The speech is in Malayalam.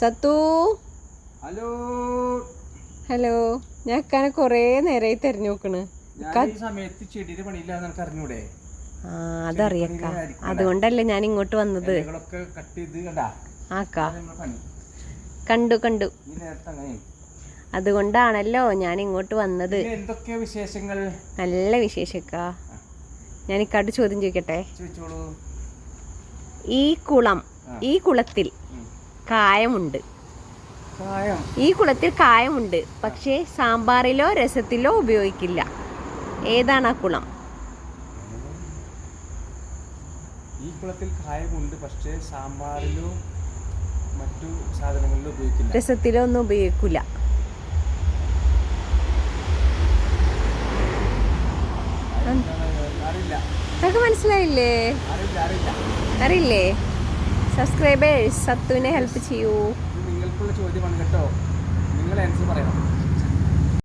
സത്തു? ഹലോ. ഹലോ. ഞാൻ ഇക്കാനെ കുറേ നേരമായി തെരഞ്ഞു നോക്കണ് സമയത്ത് ചെടിയുടെ അറിഞ്ഞൂടെ? ആ അതറിയക്ക. അതുകൊണ്ടല്ലേ ഞാൻ ഇങ്ങോട്ട് വന്നത്. ആക്കാ. കണ്ടു കണ്ടു. അതുകൊണ്ടാണല്ലോ ഞാൻ ഇങ്ങോട്ട് വന്നത്. പിന്നെ എന്തൊക്കെയാ വിശേഷങ്ങൾ? നല്ല വിശേഷക്ക. ഞാൻ ഇക്കാട്ട് ചോദ്യം ചോദിക്കട്ടെ? ഈ കുളം ഈ കുളത്തിൽ. കായമുണ്ട്. കായം? ഈ കുളത്തിൽ കായമുണ്ട്. പക്ഷേ സാമ്പാറിലോ രസത്തിലോ ഉപയോഗിക്കില്ല. ഏതാണ് ആ കുളം? ഈ കുളത്തിൽ കായമുണ്ട് പക്ഷേ സാമ്പാറിലോ മറ്റു സാധനങ്ങളിലോ ഉപയോഗിക്കില്ല. രസത്തിലോ ഒന്നും ഉപയോഗിക്കില്ല. അതൊക്കെ മനസ്സിലായില്ലേ? അറിയില്ല അറിയില്ല. അറിയില്ലേ? സബ്സ്ക്രൈബേഴ്സ് സത്തുവിനെ ഹെൽപ്പ് ചെയ്യൂ നിങ്ങൾക്കുള്ള ചോദ്യമാണ് കേട്ടോ.